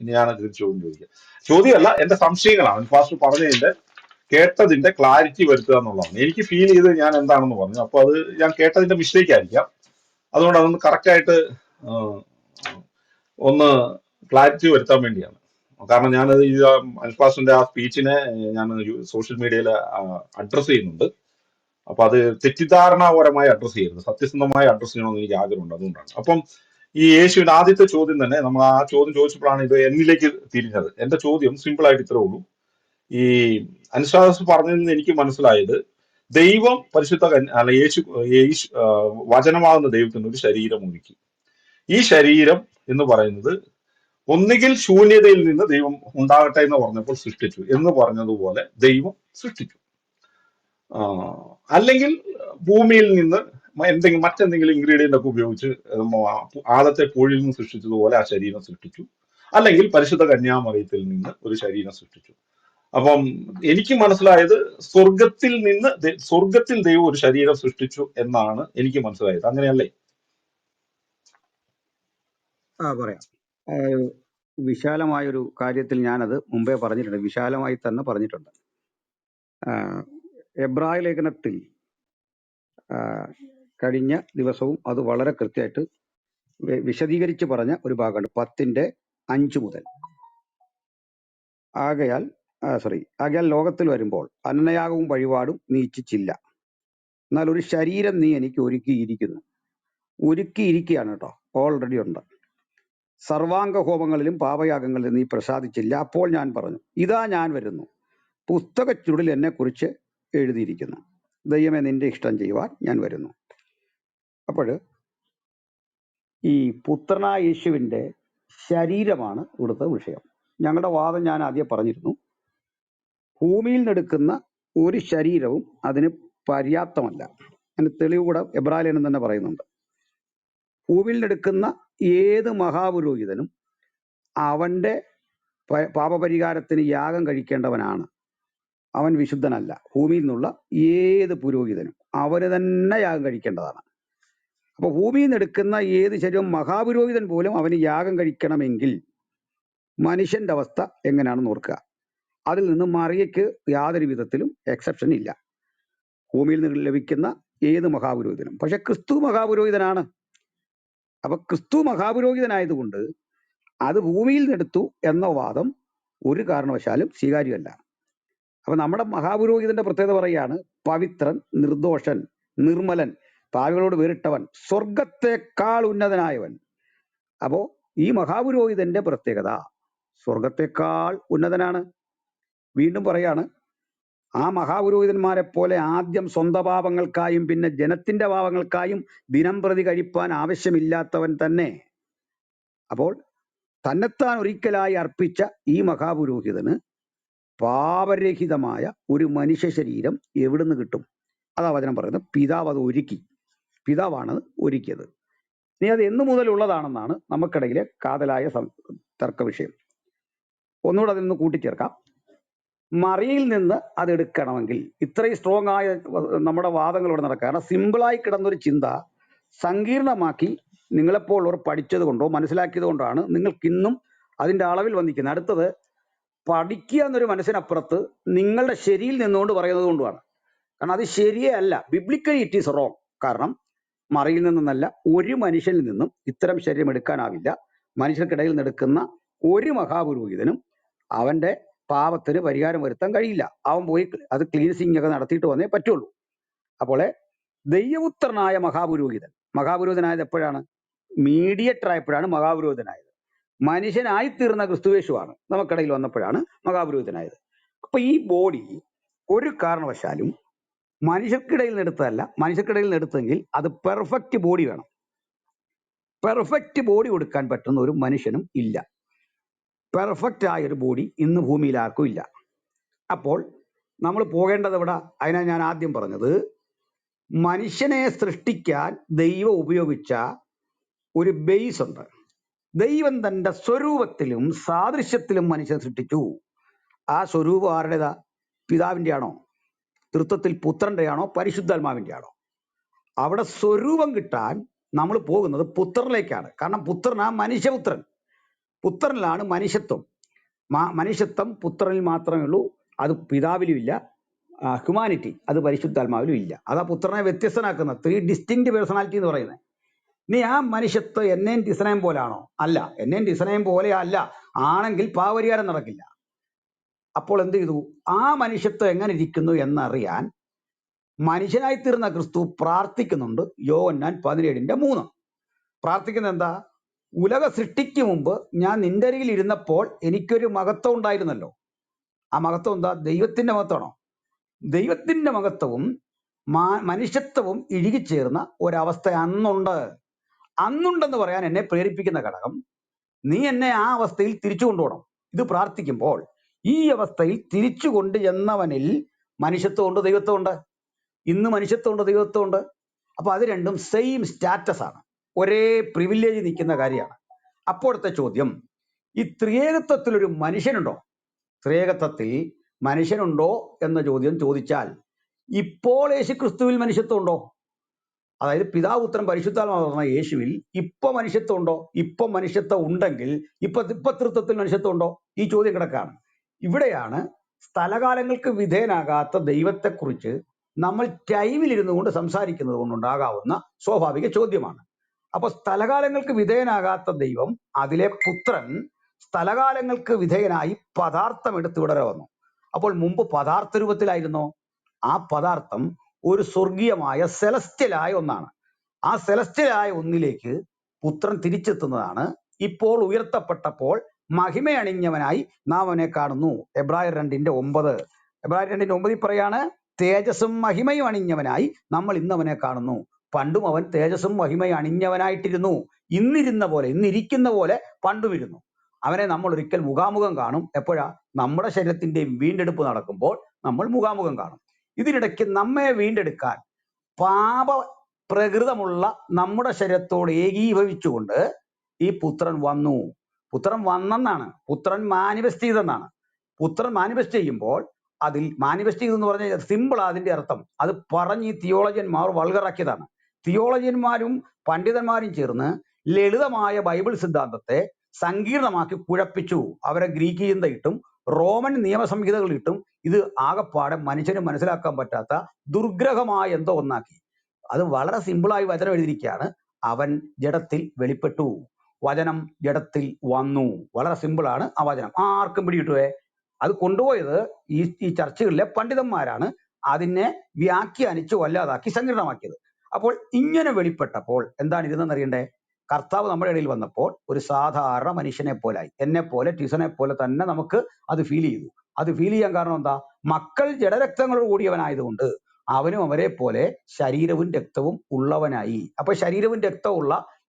ഇനി ഞാൻ തിരിച്ചു ചോദ്യം ചോദിക്കാം ചോദ്യമല്ല എന്റെ സംശയങ്ങളാണ്. ഫാസ്റ്റ് പറഞ്ഞതിന്റെ കേട്ടതിന്റെ ക്ലാരിറ്റി വരുത്തുക എന്നുള്ളതാണ്. എനിക്ക് ഫീൽ ചെയ്ത് ഞാൻ എന്താണെന്ന് പറഞ്ഞു. അപ്പൊ അത് ഞാൻ കേട്ടതിന്റെ മിസ്റ്റേക്ക് ആയിരിക്കാം. അതുകൊണ്ട് അതൊന്ന് കറക്റ്റ് ആയിട്ട് ഒന്ന് ക്ലാരിറ്റി വരുത്താൻ വേണ്ടിയാണ്. കാരണം ഞാനത് ഈ അൽഫാസിന്റെ ആ സ്പീച്ചിനെ ഞാൻ സോഷ്യൽ മീഡിയയിൽ അഡ്രസ് ചെയ്യുന്നുണ്ട്. അപ്പൊ അത് തെറ്റിദ്ധാരണാപരമായി അഡ്രസ് ചെയ്യരുത്. സത്യസന്ധമായി അഡ്രസ് ചെയ്യണമെന്ന് എനിക്ക് ആഗ്രഹമുണ്ട്. അതുകൊണ്ടാണ്. അപ്പം ഈ യേശുവിന്റെ ആദ്യത്തെ ചോദ്യം തന്നെ നമ്മൾ ആ ചോദ്യം ചോദിച്ചപ്പോഴാണ് ഇത് എന്നിലേക്ക് തിരിഞ്ഞത്. എന്റെ ചോദ്യം സിമ്പിൾ ആയിട്ട് ഇത്രേ ഉള്ളൂ. ഈ അനുശ്വാസം പറഞ്ഞതിൽ നിന്ന് എനിക്ക് മനസ്സിലായത് ദൈവം പരിശുദ്ധ അല്ല യേശു യേശു വചനമാകുന്ന ദൈവത്തിന് ഒരു ശരീരം ഒരുക്കി. ഈ ശരീരം എന്ന് പറയുന്നത് ഒന്നുകിൽ ശൂന്യതയിൽ നിന്ന് ദൈവം ഉണ്ടാകട്ടെ എന്ന് പറഞ്ഞപ്പോൾ സൃഷ്ടിച്ചു എന്ന് പറഞ്ഞതുപോലെ ദൈവം സൃഷ്ടിച്ചു. അല്ലെങ്കിൽ ഭൂമിയിൽ നിന്ന് എന്തെങ്കിലും മറ്റെന്തെങ്കിലും ഇൻഗ്രീഡിയന്റ് ഒക്കെ ഉപയോഗിച്ച് ആദത്തെ കോഴിയിൽ നിന്ന് സൃഷ്ടിച്ചതുപോലെ ആ ശരീരം സൃഷ്ടിച്ചു. അല്ലെങ്കിൽ പരിശുദ്ധ കന്യാമറിയത്തിൽ നിന്ന് ഒരു ശരീരം സൃഷ്ടിച്ചു. അപ്പം എനിക്ക് മനസ്സിലായത് സ്വർഗത്തിൽ നിന്ന് സ്വർഗത്തിൽ ദൈവം ഒരു ശരീരം സൃഷ്ടിച്ചു എന്നാണ് എനിക്ക് മനസ്സിലായത്. അങ്ങനെയല്ലേ? ആ പറയാം. വിശാലമായ വിശാലമായൊരു കാര്യത്തിൽ ഞാനത് മുമ്പേ പറഞ്ഞിട്ടുണ്ട്. വിശാലമായി തന്നെ പറഞ്ഞിട്ടുണ്ട്. എബ്രായ ലേഖനത്തിൽ കഴിഞ്ഞ ദിവസവും അത് വളരെ കൃത്യമായിട്ട് വിശദീകരിച്ച് പറഞ്ഞ ഒരു ഭാഗമുണ്ട്. പത്തിന്റെ അഞ്ച് മുതൽ. ആകയാൽ സോറി ആകയാൽ ലോകത്തിൽ വരുമ്പോൾ അന്നയാകവും വഴിപാടും നീ എന്നാൽ ഒരു ശരീരം നീ എനിക്ക് ഒരുക്കിയിരിക്കുന്നു. ഒരുക്കിയിരിക്കുകയാണ് കേട്ടോ. ഓൾറെഡി ഉണ്ട്. സർവാംഗ ഹോമങ്ങളിലും പാപയാഗങ്ങളിലും നീ പ്രസാദിച്ചില്ല. അപ്പോൾ ഞാൻ പറഞ്ഞു ഇതാ ഞാൻ വരുന്നു. പുസ്തക ചുരുളിൽ എന്നെ കുറിച്ച് എഴുതിയിരിക്കുന്നു. ദൈവമേ നിന്റെ ഇഷ്ടം ചെയ്യുവാൻ ഞാൻ വരുന്നു. അപ്പോൾ ഈ പുത്രനായ യേശുവിന്റെ ശരീരമാണ് ഇവിടുത്തെ വിഷയം. ഞങ്ങളുടെ വാദം ഞാൻ ആദ്യം പറഞ്ഞിരുന്നു. ഭൂമിയിൽ നിന്നെടുക്കുന്ന ഒരു ശരീരവും അതിന് പര്യാപ്തമല്ല. അതിന് തെളിവ് കൂടെ എബ്രാലേനും തന്നെ പറയുന്നുണ്ട്. ഭൂമിയിൽ നിന്നെടുക്കുന്ന ഏത് മഹാപുരോഹിതനും അവന്റെ പാപപരിഹാരത്തിന് യാഗം കഴിക്കേണ്ടവനാണ്. അവൻ വിശുദ്ധനല്ല. ഭൂമിയിൽ നിന്നുള്ള ഏത് പുരോഹിതനും അവന് തന്നെ യാഗം കഴിക്കേണ്ടതാണ്. അപ്പൊ ഭൂമിയിൽ നിന്ന് എടുക്കുന്ന ഏത് ശരീരം മഹാപുരോഹിതൻ പോലും അവന് യാഗം കഴിക്കണമെങ്കിൽ മനുഷ്യന്റെ അവസ്ഥ എങ്ങനെയാണെന്ന് ഓർക്കുക. അതിൽ നിന്ന് മറിയയ്ക്ക് യാതൊരു വിധത്തിലും എക്സെപ്ഷൻ ഇല്ല. ഭൂമിയിൽ നിന്ന് ലഭിക്കുന്ന ഏത് മഹാപുരോഹിതനും. പക്ഷെ ക്രിസ്തു മഹാപുരോഹിതനാണ്. അപ്പൊ ക്രിസ്തു മഹാപുരോഹിതനായതുകൊണ്ട് അത് ഭൂമിയിൽ നിന്നെടുത്തു എന്ന വാദം ഒരു കാരണവശാലും സ്വീകാര്യമല്ല. അപ്പൊ നമ്മുടെ മഹാപുരോഹിതന്റെ പ്രത്യേകത പറയാണ് പവിത്രൻ നിർദോഷൻ നിർമ്മലൻ പാവികളോട് വേറിട്ടവൻ സ്വർഗത്തെക്കാൾ ഉന്നതനായവൻ. അപ്പോ ഈ മഹാപുരോഹിതന്റെ പ്രത്യേകത സ്വർഗത്തെക്കാൾ ഉന്നതനാണ്. വീണ്ടും പറയാണ് ആ മഹാപുരോഹിതന്മാരെ പോലെ ആദ്യം സ്വന്തം പാപങ്ങൾക്കായും പിന്നെ ജനത്തിന്റെ പാപങ്ങൾക്കായും ദിനം പ്രതി കഴിപ്പാൻ ആവശ്യമില്ലാത്തവൻ തന്നെ. അപ്പോൾ തന്നെത്താൻ ഒരിക്കലായി അർപ്പിച്ച ഈ മഹാപുരോഹിതന് പാപരഹിതമായ ഒരു മനുഷ്യ ശരീരം എവിടുന്ന് കിട്ടും? അതാ വചനം പറയുന്നത് പിതാവ് അത് ഒരുക്കി. പിതാവാണ് ഒരുക്കിയത്. ഇനി അത് എന്നു മുതലുള്ളതാണെന്നാണ് നമുക്കിടയിലെ കാതലായ തർക്ക വിഷയം. ഒന്നുകൂടെ അതിൽ നിന്ന് കൂട്ടിച്ചേർക്കാം. മറിയിൽ നിന്ന് അത് എടുക്കണമെങ്കിൽ ഇത്രയും സ്ട്രോങ് ആയ നമ്മുടെ വാദങ്ങൾ ഇവിടെ നടക്കുക സിമ്പിളായി കിടന്നൊരു ചിന്ത സങ്കീർണമാക്കി നിങ്ങളെപ്പോലുള്ളവർ പഠിച്ചത് കൊണ്ടോ മനസ്സിലാക്കിയത് കൊണ്ടാണ് നിങ്ങൾക്കിന്നും അതിന്റെ അളവിൽ വന്നിരിക്കുന്നത്. അടുത്തത് പഠിക്കുക എന്നൊരു മനസ്സിനപ്പുറത്ത് നിങ്ങളുടെ ശരിയിൽ നിന്നുകൊണ്ട് പറയുന്നത് കൊണ്ടുമാണ്. കാരണം അത് ശരിയേ അല്ല. ബിബ്ലിക്കലി ഇറ്റ് ഈസ് റോങ് കാരണം മറിയിൽ നിന്നല്ല ഒരു മനുഷ്യനിൽ നിന്നും ഇത്തരം ശരീരം എടുക്കാനാവില്ല. മനുഷ്യർക്കിടയിൽ നിന്നെടുക്കുന്ന ഒരു മഹാപുരോഹിതനും അവന്റെ പാപത്തിന് പരിഹാരം വരുത്താൻ കഴിയില്ല. അവൻ പോയി അത് ക്ലീൻസിങ് ഒക്കെ നടത്തിയിട്ട് വന്നേ പറ്റുള്ളൂ. അപ്പോൾ ദൈവപുത്രനായ മഹാപുരോഹിതൻ മഹാപുരോഹിതനായത് എപ്പോഴാണ്? മീഡിയേറ്റർ ആയപ്പോഴാണ് മഹാപുരോഹിതനായത്. മനുഷ്യനായി തീർന്ന ക്രിസ്തുവേശുവാണ് നമുക്കിടയിൽ വന്നപ്പോഴാണ് മഹാപുരോഹിതനായത്. അപ്പൊ ഈ ബോഡി ഒരു കാരണവശാലും മനുഷ്യർക്കിടയിൽ നിന്ന് എടുത്തതല്ല. മനുഷ്യർക്കിടയിൽ നിന്ന് എടുത്തെങ്കിൽ അത് പെർഫെക്റ്റ് ബോഡി വേണം. പെർഫെക്റ്റ് ബോഡി കൊടുക്കാൻ പറ്റുന്ന ഒരു മനുഷ്യനും ഇല്ല. പെർഫെക്റ്റ് ആയ ഒരു ബോഡി ഇന്ന് ഭൂമിയിൽ ആർക്കും ഇല്ല. അപ്പോൾ നമ്മൾ പോകേണ്ടത് എവിടെ? അതിനാ ഞാൻ ആദ്യം പറഞ്ഞത്. മനുഷ്യനെ സൃഷ്ടിക്കാൻ ദൈവം ഉപയോഗിച്ച ഒരു ബേസ് ഉണ്ട്. ദൈവം തന്റെ സ്വരൂപത്തിലും സാദൃശ്യത്തിലും മനുഷ്യൻ സൃഷ്ടിച്ചു. ആ സ്വരൂപം ആരുടേതാ? പിതാവിന്റെ ആണോ തൃത്വത്തിൽ പുത്രന്റെയാണോ ആണോ അവിടെ സ്വരൂപം കിട്ടാൻ നമ്മൾ പോകുന്നത് പുത്രനിലേക്കാണ്. കാരണം പുത്രനാ മനുഷ്യപുത്രൻ. പുത്രനിലാണ് മനുഷ്യത്വം. മനുഷ്യത്വം പുത്രനിൽ മാത്രമേ ഉള്ളൂ. അത് പിതാവിലും ഇല്ല ഹ്യൂമാനിറ്റി അത് പരിശുദ്ധാത്മാവിലും ഇല്ല. അതാ പുത്രനെ വ്യത്യസ്തനാക്കുന്ന ത്രീ ഡിസ്റ്റിങ്റ്റ് പേഴ്സണാലിറ്റി എന്ന് പറയുന്നത്. നീ ആ മനുഷ്യത്വം എന്നെയും ഡിസനയം പോലാണോ? അല്ല. എന്നെയും ഡിസനയം പോലെ അല്ല. ആണെങ്കിൽ പാവരിഹാരം നടക്കില്ല. അപ്പോൾ എന്ത് ചെയ്തു? ആ മനുഷ്യത്വം എങ്ങനെ ഇരിക്കുന്നു എന്നറിയാൻ മനുഷ്യനായി തീർന്ന ക്രിസ്തു പ്രാർത്ഥിക്കുന്നുണ്ട്. യോന്നാൻ പതിനേഴിന്റെ മൂന്ന്. പ്രാർത്ഥിക്കുന്നത് എന്താ? ഉലക സൃഷ്ടിക്ക് മുമ്പ് ഞാൻ നിന്റെ അരികിൽ ഇരുന്നപ്പോൾ എനിക്കൊരു മഹത്വം ഉണ്ടായിരുന്നല്ലോ. ആ മഹത്വം എന്താ? ദൈവത്തിന്റെ മഹത്വമാണോ? ദൈവത്തിന്റെ മഹത്വവും മനുഷ്യത്വവും ഇഴുകിച്ചേർന്ന ഒരവസ്ഥ അന്നുണ്ട്. അന്നുണ്ടെന്ന് പറയാൻ എന്നെ പ്രേരിപ്പിക്കുന്ന ഘടകം നീ എന്നെ ആ അവസ്ഥയിൽ തിരിച്ചു കൊണ്ടുപോകണം ഇത് പ്രാർത്ഥിക്കുമ്പോൾ ഈ അവസ്ഥയിൽ തിരിച്ചു കൊണ്ട് ചെന്നവനിൽ മനുഷ്യത്വമുണ്ട് ദൈവത്വമുണ്ട്. ഇന്ന് മനുഷ്യത്വമുണ്ട് ദൈവത്വമുണ്ട്. അപ്പൊ അത് രണ്ടും സെയിം സ്റ്റാറ്റസ് ആണ്. ഒരേ പ്രിവിലേജ് നിൽക്കുന്ന കാര്യമാണ്. അപ്പോഴത്തെ ചോദ്യം ഈ ത്രിയേകത്വത്തിൽ ഒരു മനുഷ്യനുണ്ടോ? ത്രിയേകത്വത്തിൽ മനുഷ്യനുണ്ടോ എന്ന ചോദ്യം ചോദിച്ചാൽ ഇപ്പോൾ യേശു ക്രിസ്തുവിൽ മനുഷ്യത്വം ഉണ്ടോ അതായത് പിതാവ് ഉത്തരം പരിശുദ്ധാത്മാവ് പറഞ്ഞ യേശുവിൽ ഇപ്പൊ മനുഷ്യത്വം ഉണ്ടോ ഇപ്പൊ മനുഷ്യത്വം ഉണ്ടെങ്കിൽ ഇപ്പൊ ഇപ്പൊ തൃത്വത്തിൽ മനുഷ്യത്വം ഉണ്ടോ ഈ ചോദ്യം കിടക്കാണ് ഇവിടെയാണ് സ്ഥലകാലങ്ങൾക്ക് വിധേയനാകാത്ത ദൈവത്തെക്കുറിച്ച് നമ്മൾ ടൈമിൽ ഇരുന്നു കൊണ്ട് സംസാരിക്കുന്നത് കൊണ്ടുണ്ടാകാവുന്ന സ്വാഭാവിക ചോദ്യമാണ്. അപ്പൊ സ്ഥലകാലങ്ങൾക്ക് വിധേയനാകാത്ത ദൈവം അതിലെ പുത്രൻ സ്ഥലകാലങ്ങൾക്ക് വിധേയനായി പദാർത്ഥം എടുത്തു വിടരെ വന്നു. അപ്പോൾ മുമ്പ് പദാർത്ഥ രൂപത്തിലായിരുന്നോ? ആ പദാർത്ഥം ഒരു സ്വർഗീയമായ സെലസ്റ്റ്യലായ ഒന്നാണ്. ആ സെലസ്റ്റ്യലായ ഒന്നിലേക്ക് പുത്രൻ തിരിച്ചെത്തുന്നതാണ് ഇപ്പോൾ ഉയർത്തപ്പെട്ടപ്പോൾ മഹിമയണിഞ്ഞവനായി നാം അവനെ കാണുന്നു. എബ്രായർ രണ്ടിന്റെ ഒമ്പത്. എബ്രായർ രണ്ടിന്റെ ഒമ്പതിൽ പറയാണ് തേജസ്സും മഹിമയും അണിഞ്ഞവനായി നമ്മൾ ഇന്ന് അവനെ കാണുന്നു. പണ്ടും അവൻ തേജസ്സും മഹിമയും അണിഞ്ഞവനായിട്ടിരുന്നു. ഇന്നിരുന്ന പോലെ ഇന്നിരിക്കുന്ന പോലെ പണ്ടും ഇരുന്നു. അവനെ നമ്മൾ ഒരിക്കൽ മുഖാമുഖം കാണും. എപ്പോഴാ? നമ്മുടെ ശരീരത്തിന്റെയും വീണ്ടെടുപ്പ് നടക്കുമ്പോൾ നമ്മൾ മുഖാമുഖം കാണും. ഇതിനിടയ്ക്ക് നമ്മെ വീണ്ടെടുക്കാൻ പാപ പ്രകൃതമുള്ള നമ്മുടെ ശരീരത്തോട് ഏകീഭവിച്ചുകൊണ്ട് ഈ പുത്രൻ വന്നു. പുത്രൻ വന്നെന്നാണ്. പുത്രൻ മാനിഫെസ്റ്റ് ചെയ്തെന്നാണ്. പുത്രൻ മാനിഫെസ്റ്റ് ചെയ്യുമ്പോൾ അതിൽ മാനിഫെസ്റ്റ് ചെയ്തെന്ന് പറഞ്ഞാൽ സിമ്പിൾ അതിന്റെ അർത്ഥം. അത് പറഞ്ഞ് ഈ തിയോളജിയന്മാർ വൾഗറാക്കിയതാണ് തിയോളജിയന്മാരും പണ്ഡിതന്മാരും ചേർന്ന് ലളിതമായ ബൈബിൾ സിദ്ധാന്തത്തെ സങ്കീർണമാക്കി കുഴപ്പിച്ചു. അവരെ ഗ്രീക്ക് ചിന്തയിട്ടും റോമൻ നിയമസംഹിതകളിട്ടും ഇത് ആകെപ്പാടെ മനുഷ്യന് മനസ്സിലാക്കാൻ പറ്റാത്ത ദുർഗ്രഹമായ എന്തോ ഒന്നാക്കി. അത് വളരെ സിമ്പിളായി വചനം എഴുതിയിരിക്കുകയാണ്. അവൻ ജഡത്തിൽ വെളിപ്പെട്ടു. വചനം ജഡത്തിൽ വന്നു. വളരെ സിമ്പിളാണ് ആ വചനം. ആർക്കും പിടികിട്ടുവേ. അത് കൊണ്ടുപോയത് ഈ ഈ ചർച്ചകളിലെ പണ്ഡിതന്മാരാണ്. അതിനെ വ്യാഖ്യാനിച്ചു വല്ലാതാക്കി സങ്കീർണമാക്കിയത്. അപ്പോൾ ഇങ്ങനെ വെളിപ്പെട്ടപ്പോൾ എന്താണ് ഇതെന്ന് അറിയണ്ടേ? കർത്താവ് നമ്മുടെ ഇടയിൽ വന്നപ്പോൾ ഒരു സാധാരണ മനുഷ്യനെ പോലായി. എന്നെ പോലെ ട്യൂസനെ പോലെ തന്നെ നമുക്ക് അത് ഫീൽ ചെയ്തു. അത് ഫീൽ ചെയ്യാൻ കാരണം എന്താ? മക്കൾ ജഡരക്തങ്ങളോട് കൂടിയവനായതുകൊണ്ട് അവനും അവരെ പോലെ ശരീരവും രക്തവും ഉള്ളവനായി. അപ്പൊ ശരീരവും രക്തവും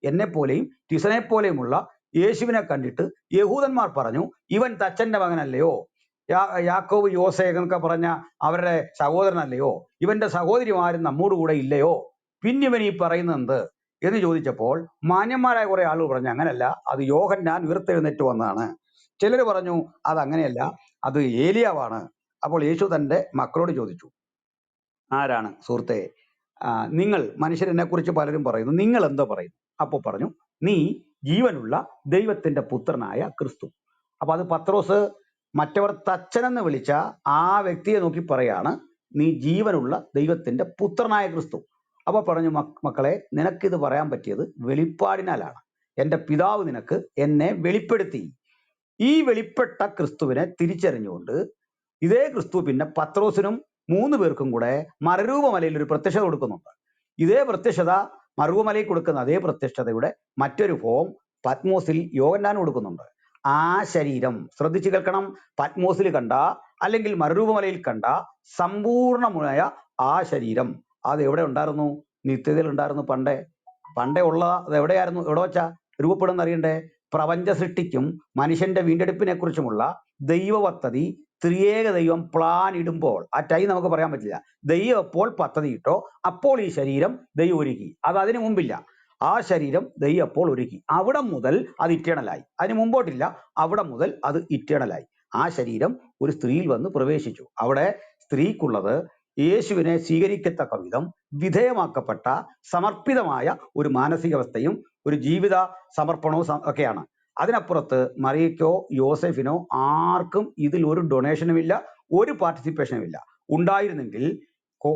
ഉള്ള എന്നെ പോലെയും ട്യൂസനെ പോലെയുമുള്ള യേശുവിനെ കണ്ടിട്ട് യഹൂദന്മാർ പറഞ്ഞു ഇവൻ തച്ചന്റെ മകനല്ലയോ? യാ- യാക്കോബ് എന്നൊക്കെ പറഞ്ഞ അവരുടെ സഹോദരനല്ലയോ? ഇവന്റെ സഹോദരിമാരും നമ്മോട് കൂടെ ഇല്ലയോ? പിന്നിവൻ ഈ പറയുന്നത് എന്ന് ചോദിച്ചപ്പോൾ മാന്യന്മാരായ കുറെ ആളുകൾ പറഞ്ഞു അങ്ങനല്ല അത് യോഹന്നാൻ ഉയർത്തെഴുന്നേറ്റ് വന്നതാണ്. ചിലർ പറഞ്ഞു അത് അങ്ങനെയല്ല അത് ഏലിയാവാണ്. അപ്പോൾ യേശു തന്റെ മക്കളോട് ചോദിച്ചു ആരാണ്? സുഹൃത്തെ നിങ്ങൾ മനുഷ്യരെന്നെ കുറിച്ച് പലരും പറയുന്നു നിങ്ങൾ എന്താ പറയുന്നു? അപ്പോൾ പറഞ്ഞു നീ ജീവനുള്ള ദൈവത്തിന്റെ പുത്രനായ ക്രിസ്തു. അപ്പൊ അത് പത്രോസ് മറ്റവർ തച്ചനെന്ന് വിളിച്ച ആ വ്യക്തിയെ നോക്കി പറയാണ് നീ ജീവനുള്ള ദൈവത്തിന്റെ പുത്രനായ ക്രിസ്തു. അപ്പോൾ പറഞ്ഞു മക്കളെ നിനക്കിത് പറയാൻ പറ്റിയത് വെളിപ്പാടിനാലാണ്. എന്റെ പിതാവ് നിനക്ക് എന്നെ വെളിപ്പെടുത്തി. ഈ വെളിപ്പെട്ട ക്രിസ്തുവിനെ തിരിച്ചറിഞ്ഞുകൊണ്ട് ഇതേ ക്രിസ്തു പിന്നെ പത്രോസിനും മൂന്ന് പേർക്കും കൂടെ മരരൂപമലയിൽ ഒരു പ്രത്യക്ഷത കൊടുക്കുന്നുണ്ട്. ഇതേ പ്രത്യക്ഷത മറുരൂപമലയിൽ കൊടുക്കുന്ന അതേ പ്രത്യക്ഷതയുടെ മറ്റൊരു ഫോം പത്മോസിൽ യോഗന്നാൻ കൊടുക്കുന്നുണ്ട്. ആ ശരീരം ശ്രദ്ധിച്ചു കേൾക്കണം. പത്മോസിൽ കണ്ട അല്ലെങ്കിൽ മറുരൂപമലയിൽ കണ്ട സമ്പൂർണമായ ആ ശരീരം. അത് എവിടെ ഉണ്ടായിരുന്നു? നിത്യതയിൽ ഉണ്ടായിരുന്നു പണ്ടേ. പണ്ടേ ഉള്ള അത് എവിടെയായിരുന്നു? എവിടെ വെച്ചാ? രൂപപ്പെടുന്ന അറിയണ്ടേ പ്രപഞ്ച സൃഷ്ടിക്കും മനുഷ്യന്റെ വീണ്ടെടുപ്പിനെ കുറിച്ചുമുള്ള ദൈവ പദ്ധതി ത്രിയേക ദൈവം പ്ലാൻ ഇടുമ്പോൾ. ആ ടൈം നമുക്ക് പറയാൻ പറ്റില്ല. ദൈവം എപ്പോൾ പദ്ധതി ഇട്ടോ അപ്പോൾ ഈ ശരീരം ദൈവം ഒരുക്കി. അത് അതിനു മുമ്പില്ല. ആ ശരീരം ദൈവം അപ്പോൾ ഒരുക്കി. അവിടെ മുതൽ അത് ഇറ്റേണലായി അതിന് മുമ്പോട്ടില്ല. അവിടെ മുതൽ അത് ഇറ്റേണലായി ആ ശരീരം ഒരു സ്ത്രീയിൽ വന്ന് പ്രവേശിച്ചു. അവിടെ സ്ത്രീക്കുള്ളത് യേശുവിനെ സ്വീകരിക്കത്തക്ക വിധം വിധേയമാക്കപ്പെട്ട സമർപ്പിതമായ ഒരു മാനസികാവസ്ഥയും ഒരു ജീവിത സമർപ്പണവും ഒക്കെയാണ്. അതിനപ്പുറത്ത് മറിയക്കോ യോസെഫിനോ ആർക്കും ഇതിൽ ഒരു ഡൊണേഷനും ഇല്ല ഒരു പാർട്ടിസിപ്പേഷനും ഇല്ല ഉണ്ടായിരുന്നെങ്കിൽ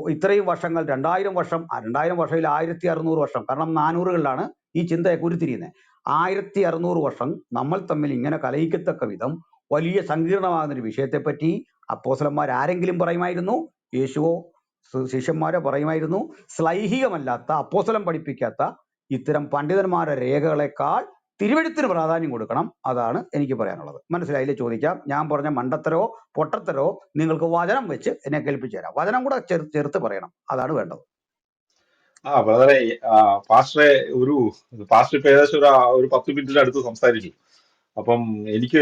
ഇത്രയും വർഷങ്ങൾ രണ്ടായിരം വർഷം രണ്ടായിരം വർഷത്തിൽ ആയിരത്തി അറുന്നൂറ് വർഷം കാരണം നാനൂറുകളിലാണ് ഈ ചിന്തയെ കുരുത്തിരിയുന്നത് ആയിരത്തി അറുന്നൂറ് വർഷം നമ്മൾ തമ്മിൽ ഇങ്ങനെ കലയിക്കത്തക്ക വിധം വലിയ സങ്കീർണമാകുന്ന ഒരു വിഷയത്തെപ്പറ്റി അപ്പോസലന്മാർ ആരെങ്കിലും പറയുമായിരുന്നു? യേശുവോ ശിഷ്യന്മാരോ പറയുമായിരുന്നു? ശ്ലൈഹികമല്ലാത്ത അപ്പോസലം പഠിപ്പിക്കാത്ത ഇത്തരം പണ്ഡിതന്മാരുടെ രേഖകളെക്കാൾ തിരുവഴുത്തിന് പ്രാധാന്യം കൊടുക്കണം. അതാണ് എനിക്ക് പറയാനുള്ളത്. മനസ്സിലായില്ലേ ചോദിക്കാം ഞാൻ പറഞ്ഞ മണ്ടത്തരോ പൊട്ടത്തരോ നിങ്ങൾക്ക് വചനം വെച്ച് എന്നെ കേൾപ്പിച്ചു തരാം. വചനം കൂടെ ചേർ- ചേർത്ത് പറയണം. അതാണ് വേണ്ടത്. ആ ബ്രദറെ പാസ്റ്ററെ ഒരു പാസ്റ്റർ ഇപ്പൊ ഏകദേശം ഒരു ഒരു പത്ത് മിനിറ്റിന് അടുത്ത് സംസാരിച്ചു. അപ്പം എനിക്ക്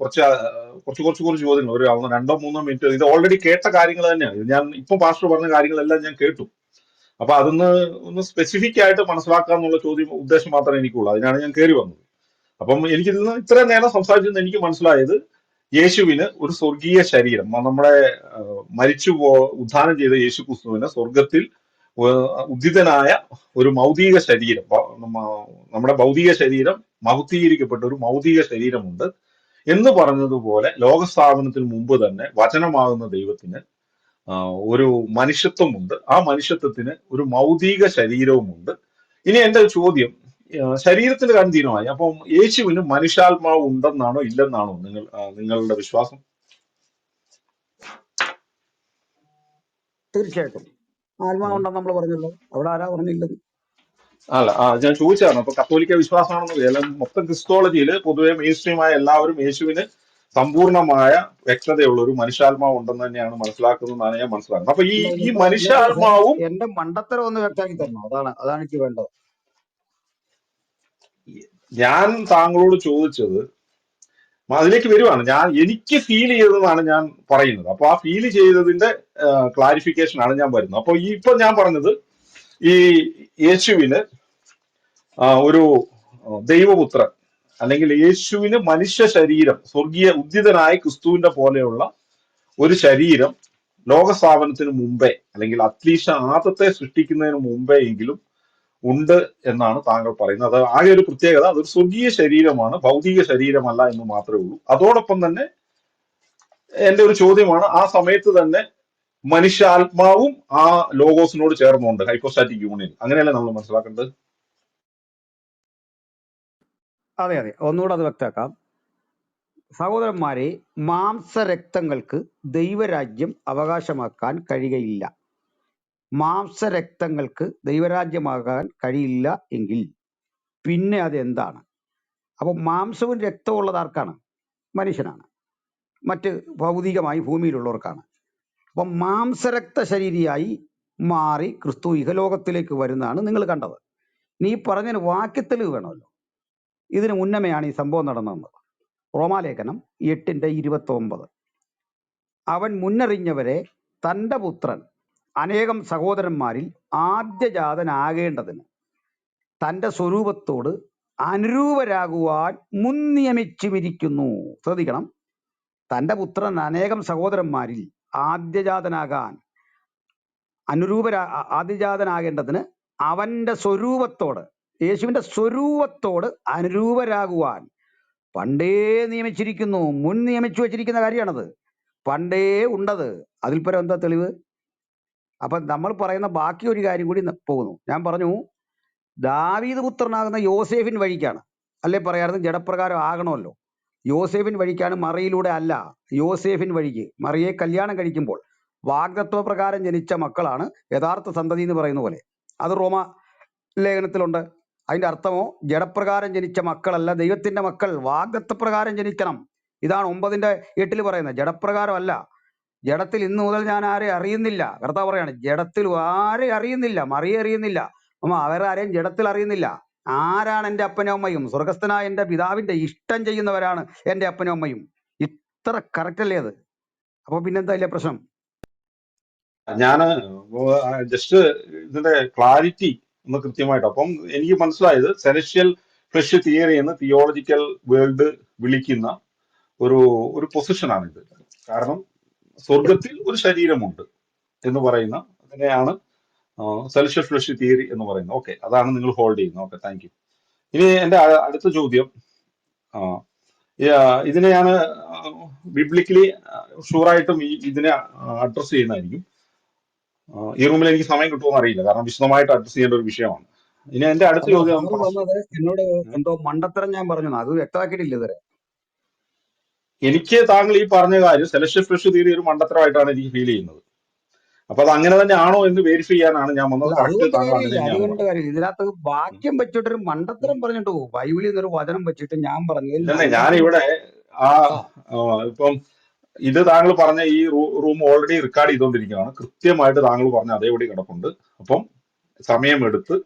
കുറച്ച് കുറച്ച് കുറച്ച് കുറച്ച് ചോദ്യങ്ങൾ. ഒരു രണ്ടോ മൂന്നോ മിനിറ്റ് ഇത് ഓൾറെഡി കേട്ട കാര്യങ്ങൾ തന്നെയാണ്. ഞാൻ ഇപ്പൊ പാസ്റ്റർ പറഞ്ഞ കാര്യങ്ങളെല്ലാം ഞാൻ കേട്ടു. അപ്പൊ അതൊന്ന് ഒന്ന് സ്പെസിഫിക് ആയിട്ട് മനസ്സിലാക്കുക എന്നുള്ള ചോദ്യം ഉദ്ദേശം മാത്രമേ എനിക്കുള്ളൂ. അതിനാണ് ഞാൻ കയറി വന്നത്. അപ്പം എനിക്ക് ഇന്ന് ഇത്രയും നേരം സംസാരിച്ചെന്ന് എനിക്ക് മനസ്സിലായത് യേശുവിന് ഒരു സ്വർഗീയ ശരീരം നമ്മുടെ മരിച്ചു പോ ഉദ്ധാനം ചെയ്ത യേശു ക്രിസ്തുവിന് സ്വർഗത്തിൽ ഉദിതനായ ഒരു മൗതിക ശരീരം നമ്മ- നമ്മുടെ ഭൗതിക ശരീരം മഹുദ്ധീകരിക്കപ്പെട്ട ഒരു മൗതിക ശരീരമുണ്ട് എന്ന് പറഞ്ഞതുപോലെ ലോകസ്ഥാപനത്തിന് മുമ്പ് തന്നെ വചനമാകുന്ന ദൈവത്തിന് ഒരു മനുഷ്യത്വമുണ്ട്. ആ മനുഷ്യത്വത്തിന് ഒരു മൗതിക ശരീരവുമുണ്ട്. ഇനി എന്റെ ചോദ്യം ശരീരത്തിന്റെ കാര്യം തീരുമാനമായി. അപ്പം യേശുവിന് മനുഷ്യാത്മാവ് ഉണ്ടെന്നാണോ ഇല്ലെന്നാണോ നിങ്ങൾ നിങ്ങളുടെ വിശ്വാസം? തീർച്ചയായിട്ടും. ആത്മാവുണ്ടെന്ന് നമ്മൾ പറഞ്ഞല്ലോ. അവിടെ ആരാ പറഞ്ഞില്ലത്? അല്ല ആ ഞാൻ ചോദിച്ചതാണ്. അപ്പൊ കത്തോലിക്ക വിശ്വാസമാണെന്ന് മൊത്തം ക്രിസ്തോളജിയിൽ പൊതുവെ മെയിൻ സ്ട്രീമായ എല്ലാവരും യേശുവിന് സമ്പൂർണമായ വ്യക്തതയുള്ള ഒരു മനുഷ്യാത്മാവ് ഉണ്ടെന്ന് തന്നെയാണ് മനസ്സിലാക്കുന്നതെന്നാണ് ഞാൻ മനസ്സിലാക്കുന്നത്. അപ്പൊ ഈ ഈ മനുഷ്യാത്മാവും എന്റെ മണ്ടത്തരം ഒന്ന് വ്യക്തമാക്കി തരണം. അതാണ് അതാണ് എനിക്ക് വേണ്ടത്. ഞാൻ താങ്കളോട് ചോദിച്ചത് അതിലേക്ക് വരുവാണ്. ഞാൻ എനിക്ക് ഫീൽ ചെയ്തതെന്നാണ് ഞാൻ പറയുന്നത്. അപ്പൊ ആ ഫീൽ ചെയ്തതിന്റെ ക്ലാരിഫിക്കേഷൻ ആണ് ഞാൻ വരുന്നത്. അപ്പൊ ഈ ഇപ്പൊ ഞാൻ പറഞ്ഞത് ഈ യേശുവിന് ആ, ഒരു ദൈവപുത്രൻ അല്ലെങ്കിൽ യേശുവിന് മനുഷ്യ ശരീരം സ്വർഗീയ ഉദ്ധിതനായ ക്രിസ്തുവിന്റെ പോലെയുള്ള ഒരു ശരീരം ലോകസ്ഥാപനത്തിന് മുമ്പേ അല്ലെങ്കിൽ അത്ലീഷ ആദത്തെ സൃഷ്ടിക്കുന്നതിന് മുമ്പേ എങ്കിലും ഉണ്ട് എന്നാണ് താങ്കൾ പറയുന്നത്. അത് ആകെ ഒരു പ്രത്യേകത. അതൊരു സ്വർഗീയ ശരീരമാണ് ഭൗതിക ശരീരമല്ല എന്ന് മാത്രമേ ഉള്ളൂ. അതോടൊപ്പം തന്നെ എന്റെ ഒരു ചോദ്യമാണ് ആ സമയത്ത് തന്നെ മനുഷ്യാത്മാവും ആ ലോഗോസിനോട് ചേർന്നുണ്ട് ഹൈപ്പോസ്റ്റാറ്റിക് യൂണിയൻ. അങ്ങനെയല്ലേ നമ്മൾ മനസ്സിലാക്കേണ്ടത്? അതെ അതെ. ഒന്നുകൂടെ അത് വ്യക്തമാക്കാം. സഹോദരന്മാരെ മാംസരക്തങ്ങൾക്ക് ദൈവരാജ്യം അവകാശമാക്കാൻ കഴിയുകയില്ല. മാംസരക്തങ്ങൾക്ക് ദൈവരാജ്യമാകാൻ കഴിയില്ല എങ്കിൽ പിന്നെ അതെന്താണ്? അപ്പൊ മാംസവും രക്തവും ഉള്ളത് ആർക്കാണ്? മനുഷ്യനാണ്. മറ്റ് ഭൗതികമായി ഭൂമിയിലുള്ളവർക്കാണ്. അപ്പം മാംസരക്ത ശരീരിയായി മാറി ക്രിസ്തു ഇഹലോകത്തിലേക്ക് വരുന്നതാണ് നിങ്ങൾ കണ്ടത്. നീ പറഞ്ഞതിന് വാക്യത്തിൽ വേണമല്ലോ. ഇതിന് മുന്നമയാണ് ഈ സംഭവം നടന്നതെന്ന് റോമാലേഖനം എട്ടിന്റെ ഇരുപത്തി ഒമ്പത് അവൻ മുന്നറിഞ്ഞവരെ തന്റെ പുത്രൻ അനേകം സഹോദരന്മാരിൽ ആദ്യജാതനാകേണ്ടതിന് തന്റെ സ്വരൂപത്തോട് അനുരൂപരാകുവാൻ മുൻനിയമിച്ചുമിരിക്കുന്നു. ശ്രദ്ധിക്കണം. തന്റെ പുത്രൻ അനേകം സഹോദരന്മാരിൽ ആദ്യജാതനാകാൻ അനുരൂപരാ ആദ്യജാതനാകേണ്ടതിന് അവന്റെ സ്വരൂപത്തോട് യേശുവിന്റെ സ്വരൂപത്തോട് അനുരൂപരാകുവാൻ പണ്ടേ നിയമിച്ചിരിക്കുന്നു മുൻ നിയമിച്ചു വെച്ചിരിക്കുന്ന കാര്യമാണത്. പണ്ടേ ഉണ്ടത്. അതിൽ പരം എന്താ തെളിവ്? അപ്പൊ നമ്മൾ പറയുന്ന ബാക്കി ഒരു കാര്യം കൂടി പോകുന്നു. ഞാൻ പറഞ്ഞു ദാവീദ് പുത്രനാകുന്ന യോസേഫിൻ വഴിക്കാണ്. അല്ലേ പറയാറുണ്ട് ജഡപ്രകാരം ആകണമല്ലോ. യോസേഫിൻ വഴിക്കാണ് മറിയിലൂടെ അല്ല. യോസേഫിൻ വഴിക്ക്. മറിയെ കല്യാണം കഴിക്കുമ്പോൾ വാഗ്ദത്വ പ്രകാരം ജനിച്ച മക്കളാണ് യഥാർത്ഥ സന്തതി എന്ന് പറയുന്ന പോലെ. അത് റോമ ലേഖനത്തിലുണ്ട്. അതിന്റെ അർത്ഥമോ? ജഡപ്രകാരം ജനിച്ച മക്കളല്ല ദൈവത്തിന്റെ മക്കൾ. വാഗ്ദത്വ പ്രകാരം ജനിക്കണം. ഇതാണ് ഒമ്പതിന്റെ എട്ടിൽ പറയുന്നത്. ജഡപ്രകാരം അല്ല ജഡത്തിൽ ഇന്ന് മുതൽ ഞാൻ ആരെ അറിയുന്നില്ല. കർത്താവ് പറയാണ് ജഡത്തിൽ ആരെ അറിയുന്നില്ല മറിയെ അറിയുന്നില്ല. അമ്മ അവരാരെയും ജഡത്തിൽ അറിയുന്നില്ല. ആരാണ് എന്റെ അപ്പനും അമ്മയും? സ്വർഗസ്ഥനായ എന്റെ പിതാവിന്റെ ഇഷ്ടം ചെയ്യുന്നവരാണ് എന്റെ അപ്പനും അമ്മയും. ഇത്ര കറക്റ്റ് അല്ലേ അത്? അപ്പൊ പിന്നെന്താ ഇല്ലേ പ്രശ്നം? ഞാൻ ജസ്റ്റ് ഇതിന്റെ ക്ലാരിറ്റി ഒന്ന് കൃത്യമായിട്ട്. അപ്പം എനിക്ക് മനസ്സിലായത് സെലഷ്യൽ ഫ്ലഷ് തിയറി എന്ന് തിയോളജിക്കൽ വേൾഡ് വിളിക്കുന്ന ഒരു ഒരു പൊസിഷനാണ് ഇത് കാരണം സ്വർഗത്തിൽ ഒരു ശരീരമുണ്ട് എന്ന് പറയുന്ന അതിനെയാണ് സെലഷ്യൽ ഫ്ലഷ് തിയറി എന്ന് പറയുന്നത്. ഓക്കെ അതാണ് നിങ്ങൾ ഹോൾഡ് ചെയ്യുന്നത്. ഓക്കെ താങ്ക് യു ഇനി എന്റെ അടുത്ത ചോദ്യം. ആ, yeah, ഇതിനെ ബിബ്ലിക്കലി ഷുവറായിട്ടും ഇതിനെ അഡ്രസ് ചെയ്യുന്നതായിരിക്കും. ഈ റൂമിൽ എനിക്ക് സമയം കിട്ടുമെന്ന് അറിയില്ല കാരണം വിശദമായിട്ട് അഡ്രസ് ചെയ്യേണ്ട ഒരു വിഷയമാണ്. ഇനി എന്റെ അടുത്ത ചോദ്യം വന്നത് എന്നോട് എന്തോ മണ്ടത്തരം ഞാൻ പറഞ്ഞു. അത് വ്യക്തമാക്കിയിട്ടില്ല ഇതുവരെ. എനിക്ക് താങ്കൾ ഈ പറഞ്ഞ കാര്യം സെലക്ഷൻ ഫ്രഷ് തീരെ ഒരു മണ്ടത്തരമായിട്ടാണ് എനിക്ക് ഫീൽ ചെയ്യുന്നത്. അപ്പൊ അത് അങ്ങനെ തന്നെ ആണോ എന്ന് വെരിഫൈ ചെയ്യാനാണ് ഞാൻ വന്നത്. അല്ല കറക്റ്റ് താങ്കൾ അങ്ങനെ കാര്യമില്ല തന്നെയാണ് അതുകൊണ്ട് പറഞ്ഞത്. കാര്യമില്ല. ഇതിനകത്ത് വാക്യം വെച്ചിട്ടൊരു മണ്ടത്തരം പറഞ്ഞിട്ട് പോകും ബൈബിളിൽ നിന്നൊരു വചനം വെച്ചിട്ട് ഞാൻ പറഞ്ഞതിൽ ഇല്ലെന്നേ മണ്ടത്തരം ഞാനിവിടെ ആ ആ. ആ, ഇപ്പം ഇത് താങ്കൾ പറഞ്ഞ ഈ റൂം ഓൾറെഡി റെക്കോർഡ് ചെയ്തുകൊണ്ടിരിക്കുകയാണ് കൃത്യമായിട്ട് താങ്കൾ പറഞ്ഞ അതേപടി കിടപ്പുണ്ട്. അപ്പം സമയമെടുത്ത്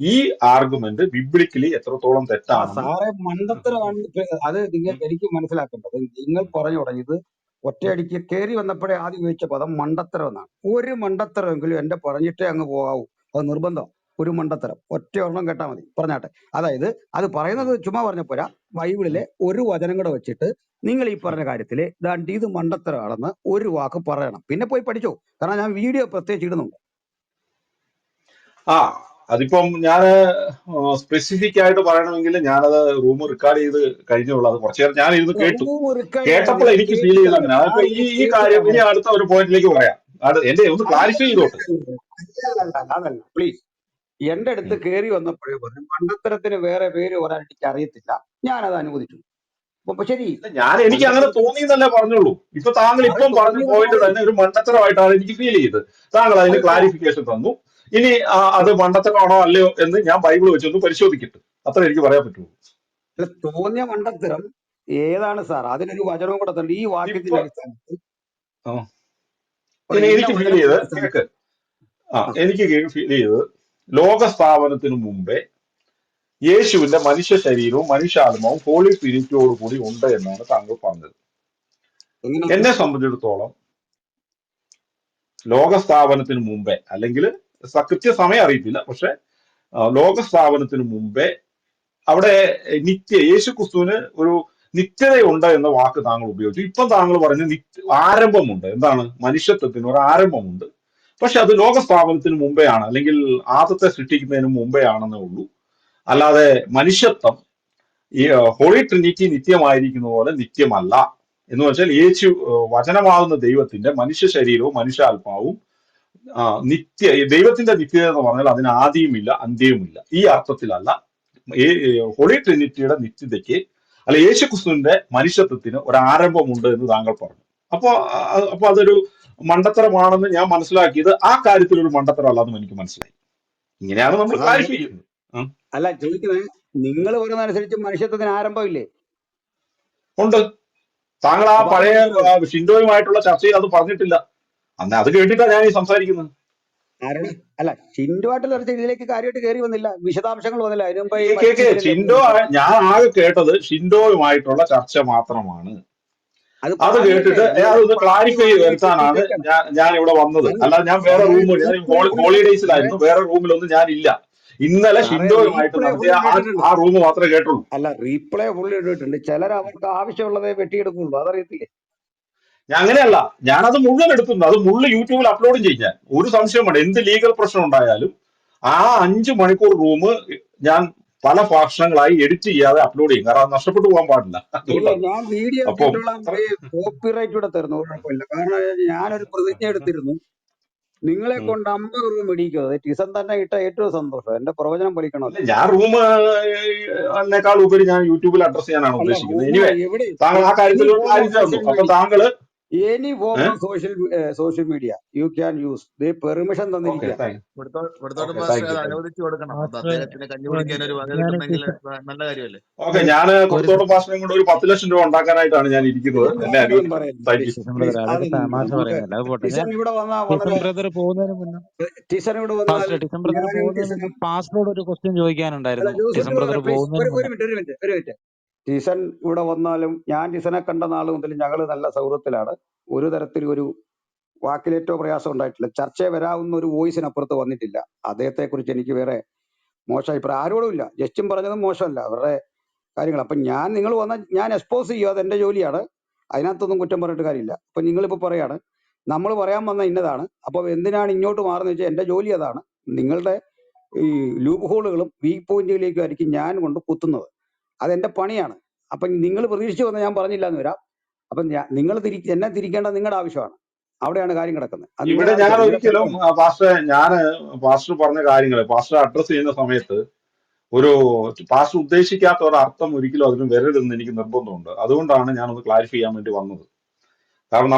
ഈ ആർഗ്യുമെന്റ് ബിബ്ലിക്കലി എത്രത്തോളം തെറ്റാണ് മണ്ടത്തരമാണ് അത് നിങ്ങൾ എനിക്ക് മനസ്സിലാക്കേണ്ടത്. നിങ്ങൾ പറഞ്ഞു തുടങ്ങിയത് ഒറ്റയടിക്ക് കയറി വന്നപ്പോഴേ ആദ്യം ഉപയോഗിച്ച പദം മണ്ടത്തരം എന്നാണ് ഒരു മണ്ടത്തരമെങ്കിലും എന്റെ പറഞ്ഞിട്ടേ അങ്ങ് പോകാവൂ. അത് നിർബന്ധം. ഒരു മണ്ടത്തരം. ഒറ്റ ഒരെണ്ണം കേട്ടാൽ മതി. പറഞ്ഞാട്ടെ. അതായത് അത് പറയുന്നത് ചുമ്മാ പറഞ്ഞ പോരാ. ബൈബിളിലെ ഒരു വചനം കൂടെ വെച്ചിട്ട് നിങ്ങൾ ഈ പറഞ്ഞ കാര്യത്തിൽ ദാണ്ട് ഇത് മണ്ടത്തരമാണെന്ന് ഒരു വാക്ക് പറയണം. പിന്നെ പോയി പഠിച്ചോ. കാരണം ഞാൻ വീഡിയോ പ്രത്യേകിച്ച് ഇടുന്നുണ്ട്. ആ അതിപ്പം ഞാൻ സ്പെസിഫിക് ആയിട്ട് പറയണമെങ്കിൽ ഞാനത് റൂം റെക്കോർഡ് ചെയ്ത് കഴിഞ്ഞുള്ളൂ. അത് കുറച്ചു നേരം ഞാൻ ഇരുന്ന് കേട്ടു. റൂം റിക്കാർഡ് കേട്ടപ്പോൾ എനിക്ക് ഫീൽ ചെയ്ത് അങ്ങനെ. അതിപ്പോ ഈ ഈ കാര്യം ഇനി അടുത്ത ഒരു പോയിന്റിലേക്ക് പറയാം. അത് എന്റെ ഒന്ന് ക്ലാരിഫൈ ചെയ്തോട്ടെ. അതല്ല പ്ലീസ് എന്റെ അടുത്ത്. കയറി വന്നപ്പോഴേ പറഞ്ഞു മണ്ടത്തരത്തിന് വേറെ പേര് പറയാൻ എനിക്ക് അറിയത്തില്ല. അത് അനുവദിച്ചു. അപ്പൊ ശരി. ഇല്ല, ഞാൻ എനിക്ക് അങ്ങനെ തോന്നി തോന്നിയെന്നല്ലേ പറഞ്ഞുള്ളൂ. ഇപ്പൊ താങ്കൾ അത് ഇപ്പം പറഞ്ഞ തോന്നിയത് പോയിന്റ് പോലെ തന്നെ ഒരു മണ്ടത്തരമായിട്ടാണ് എനിക്ക് ഫീൽ ചെയ്തത്. താങ്കൾ അതിന് അത്. ക്ലാരിഫിക്കേഷൻ തന്നു. ഇനി ആ, അത് മണ്ടത്തരമാണോ അല്ലയോ എന്ന് ഞാൻ ബൈബിൾ വെച്ചൊന്ന് പരിശോധിക്കട്ടെ. അത്ര എനിക്ക് പറയാൻ പറ്റുള്ളൂ. അല്ല, തോന്നിയ മണ്ടത്തരം ഏതാണ് സാർ? അതിനൊരു വചനവും കൂടെ തന്നെ ഈ ഇപ്പൊ വാക്യത്തിന്റെ അടിസ്ഥാനത്തിൽ ആ, ഇനി എനിക്ക് ഫീൽ ചെയ്ത് ആ ആ, എനിക്ക് ഫീൽ ചെയ്തത് ലോക സ്ഥാപനത്തിനു മുമ്പേ യേശുവിന്റെ മനുഷ്യ ശരീരവും മനുഷ്യാത്മാവും ഹോളി സ്പിരിറ്റോടു കൂടി ഉണ്ട് എന്നാണ് താങ്കൾ പറഞ്ഞത്. എന്നെ സംബന്ധിച്ചിടത്തോളം ലോക സ്ഥാപനത്തിന് മുമ്പേ അല്ലെങ്കിൽ കൃത്യ സമയം അറിയത്തില്ല പക്ഷെ ലോക സ്ഥാപനത്തിന് മുമ്പേ അവിടെ നിത്യ യേശു ക്രിസ്തുവിന് ഒരു നിത്യതയുണ്ട് എന്ന വാക്ക് താങ്കൾ ഉപയോഗിച്ചു. ഇപ്പം താങ്കൾ പറഞ്ഞു നിത്യ ആരംഭമുണ്ട്. എന്താണ്? മനുഷ്യത്വത്തിന് ഒരു ആരംഭമുണ്ട്. പക്ഷെ അത് ലോക സ്ഥാപനത്തിന് മുമ്പേ ആണ് അല്ലെങ്കിൽ ആദത്തെ സൃഷ്ടിക്കുന്നതിന് മുമ്പേ ആണെന്നേ ഉള്ളൂ. അല്ലാതെ മനുഷ്യത്വം ഈ ഹോളി ട്രിനിറ്റി നിത്യമായിരിക്കുന്ന പോലെ നിത്യമല്ല. എന്ന് വെച്ചാൽ യേശു വചനമാകുന്ന ദൈവത്തിന്റെ മനുഷ്യ ശരീരവും മനുഷ്യാത്മാവും നിത്യ ദൈവത്തിന്റെ നിത്യത എന്ന് പറഞ്ഞാൽ അതിന് ആദിയുമില്ല അന്ത്യവുമില്ല. ഈ അർത്ഥത്തിലല്ല ഹോളി ട്രിനിറ്റിയുടെ നിത്യതയ്ക്ക് അല്ല യേശു ക്രിസ്തുവിന്റെ മനുഷ്യത്വത്തിന് ഒരു ആരംഭമുണ്ട് എന്ന് താങ്കൾ പറഞ്ഞു. അപ്പൊ അപ്പോൾ അപ്പൊ അതൊരു മണ്ടത്തരമാണെന്ന് ഞാൻ മനസ്സിലാക്കിയത് ആ കാര്യത്തിൽ ഒരു മണ്ടത്തരം അല്ലാന്നും എനിക്ക് മനസ്സിലായി. ഇങ്ങനെയാണ് നമ്മൾ ക്ലാരിഫൈ ചെയ്യുന്നത് അല്ല ചോദിക്കുന്നത് നിങ്ങൾ പറയുന്നതനുസരിച്ച് മനുഷ്യത്വത്തിന് ആരംഭമില്ലേ? ഉണ്ട്. താങ്കൾ ആ അപ്പൊ പഴയ ആ, ഷിൻഡോയുമായിട്ടുള്ള ചർച്ചയിൽ അത് പറഞ്ഞിട്ടില്ല. അന്ന് അത് കേട്ടിട്ടാണ് ഞാൻ ഈ സംസാരിക്കുന്നത്. ആരുടെ? അല്ല ചിന്റുവായിട്ടുള്ള ഇതിലേക്ക് കാര്യമായിട്ട് കയറി വന്നില്ല. വിശദാംശങ്ങൾ വന്നില്ല. അതിനു മുമ്പ് ഈ കേ- ഷിൻഡോ ആ- ഞാൻ ആകെ കേട്ടത് ഷിൻഡോയുമായിട്ടുള്ള ചർച്ച മാത്രമാണ്. അത് കേട്ടിട്ട് അതൊന്ന് ക്ലാരിഫൈ വരുത്താനാണ് ഞാൻ ഇവിടെ വന്നത്. അല്ല അല്ല ഞാൻ വേറെ റൂമിൽ റൂം ഹോളിഡേയ്സിലായിരുന്നു വേറെ റൂമിലൊന്നും ഞാൻ ഇല്ല ഇന്നലെ സാറേ ഷിൻഡോയുമായിട്ട് നടത്തിയ ആ റൂം മാത്രമേ കേട്ടുള്ളൂ. അല്ല റീപ്ലേ പുള്ളി ഇട്ടിട്ടുണ്ട്. ചിലർ അവർക്ക് ആവശ്യമുള്ളതേ വെട്ടിയെടുക്കുള്ളൂ. അതറിയത്തില്ലേ? ഞാൻ അങ്ങനെയല്ല. ഞാനത് മുഴുവൻ എടുത്തുണ്ട്. അത് മുള്ളു യൂട്യൂബിൽ അപ്ലോഡും ചെയ്യാൻ ഒരു സംശയം വേണ്ട എന്ത് ലീഗൽ പ്രശ്നം ഉണ്ടായാലും ആ അഞ്ചു മണിക്കൂർ റൂം ഞാൻ പല ഭാഷണങ്ങളായി എഡിറ്റ് ചെയ്യാതെ അപ്ലോഡ് ചെയ്യും. കാരണം നഷ്ടപ്പെട്ടു പോകാൻ പാടില്ല. ഞാൻ വീഡിയോ കോപ്പിറൈറ്റ് കൂടെ തരുന്നു. കുഴപ്പമില്ല. കാരണം ഞാനൊരു പ്രതിജ്ഞ എടുത്തിരുന്നു. നിങ്ങളെ. കൊണ്ട് അമ്പത് റൂം ഇടിക്കും ടീസൺ തന്നെ ഇട്ട ഏറ്റവും സന്തോഷം. എന്റെ പ്രവചനം പഠിക്കണോ ഞാൻ റൂം അതിനേക്കാൾ ഉപരി ഞാൻ യൂട്യൂബിൽ അഡ്രസ് ചെയ്യാനാണ് ഉദ്ദേശിക്കുന്നത്. താങ്കൾ ആ കാര്യത്തിൽ അപ്പൊ താങ്കൾ any form of social social media you can use they permission okay തന്നിരിക്കുക thank ഇവിടുത്തെ ഇവിടുത്തോട്ട് ഓക്കെ പാസ്റ്റർ താങ്ക് യു അത് താങ്ക് യു അനുവദിച്ചു കൊടുക്കണം. അത് മാസ്റ്ററെ അദ്ദേഹത്തിന് കഞ്ഞി കുടിക്കാൻ ഒരു വക ഞാൻ കിട്ടുന്നെങ്കിൽ ടീച്ചർ നല്ല കാര്യമല്ലേ? ഓക്കെ ഒരു ഞാൻ ഒരു കുറുത്തോട് പാസ്റ്റിനെ കൊണ്ട് ഒരു പത്ത് ലക്ഷം രൂപ ഉണ്ടാക്കാനായിട്ടാണ് ഞാൻ ഇരിക്കുന്നത്. ഒരു എന്നെ വാചകം അനുവദിക്കണം പറയരുത് thank you please Tyson please brother അതൊക്കെ അതൊന്നും തമാശ നമുക്ക് പറയുന്നില്ല. അത് പോട്ടെ. ടിസൺ ഇവിടെ വന്നാൽ ടിസൺ വളരെ ബ്രദർ പോകുന്നതിന് മുന്നേ ടിസൺ ഇവിടെ വന്നാൽ പാസ്റ്റർ ടിസൺ ബ്രദർ ഞാനും പോകുന്നതിന് ടിസനും മുന്നേ പാസ്റ്ററോട് ഒരു ക്വസ്റ്റ്യൻ അല്ല ചോദിക്കാനുണ്ടായിരുന്നു ജോസഫ് ടിസൺ ബ്രദർ പ്ലീസ് പോകുന്നതിന് ഒരു ഒരു മുന്നേ. മിനിറ്റ് ഒരു മിനിറ്റ് ഒരു മിനിറ്റ് ടീസൺ ഇവിടെ വന്നാലും ഞാൻ ടീസനെ കണ്ട നാൾ മുതൽ ഞങ്ങൾ നല്ല സൗഹൃദത്തിലാണ്. ഒരു തരത്തിലും ഒരു വാക്കിലേറ്റോ പ്രയാസം ഉണ്ടായിട്ടില്ല. ചർച്ചയെ വരാവുന്ന ഒരു വോയിസിനപ്പുറത്ത് വന്നിട്ടില്ല. അദ്ദേഹത്തെ കുറിച്ച് എനിക്ക് വേറെ മോശം അഭിപ്രായം ആരോടും ഇല്ല. ജസ്റ്റും പറഞ്ഞതും മോശമല്ല. അവരുടെ കാര്യങ്ങൾ. അപ്പം ഞാൻ നിങ്ങൾ വന്ന ഞാൻ എക്സ്പോസ് ചെയ്യുക അത് എന്റെ ജോലിയാണ്. അതിനകത്തൊന്നും കുറ്റം പറഞ്ഞിട്ട് കാര്യമില്ല. അപ്പം നിങ്ങളിപ്പോൾ പറയാണ് നമ്മൾ പറയാൻ വന്ന ഇന്നതാണ്. അപ്പോൾ എന്തിനാണ് ഇങ്ങോട്ട് മാറുന്നത് വെച്ചാൽ എന്റെ ജോലി അതാണ്. നിങ്ങളുടെ ഈ ലൂപ്പ് ഹോളുകളും വീക്ക് പോയിന്റുകളിലേക്കും ആയിരിക്കും ഞാൻ കൊണ്ട് കുത്തുന്നത്. അതെന്റെ പണിയാണ്. അപ്പൊ നിങ്ങൾ പ്രതീക്ഷിച്ചു വന്ന ഞാൻ പറഞ്ഞില്ല എന്ന് വരാം. അപ്പൊ നിങ്ങൾ തിരി എന്നെ തിരിക്കേണ്ടത് നിങ്ങളുടെ ആവശ്യമാണ്. അവിടെയാണ് കാര്യം കിടക്കുന്നത്. അത് ഇവിടെ നിങ്ങളുടെ ഞാൻ ആവശ്യമാണ് നിങ്ങളുടെ ഒരിക്കലും ആ, പാസ്റ്റർ ഞാൻ പാസ്റ്റർ പറഞ്ഞ കാര്യങ്ങൾ പാസ്റ്റർ അഡ്രസ് ചെയ്യുന്ന സമയത്ത് ഒരു പാസ്റ്റർ ഉദ്ദേശിക്കാത്ത ഒരു അർത്ഥം ഒരിക്കലും അതിന് വരരുതെന്ന് എനിക്ക് നിർബന്ധമുണ്ട്. അതുകൊണ്ടാണ് ഞാൻ ഒന്ന് ക്ലാരിഫൈ ചെയ്യാൻ വേണ്ടി വന്നത്. കാരണം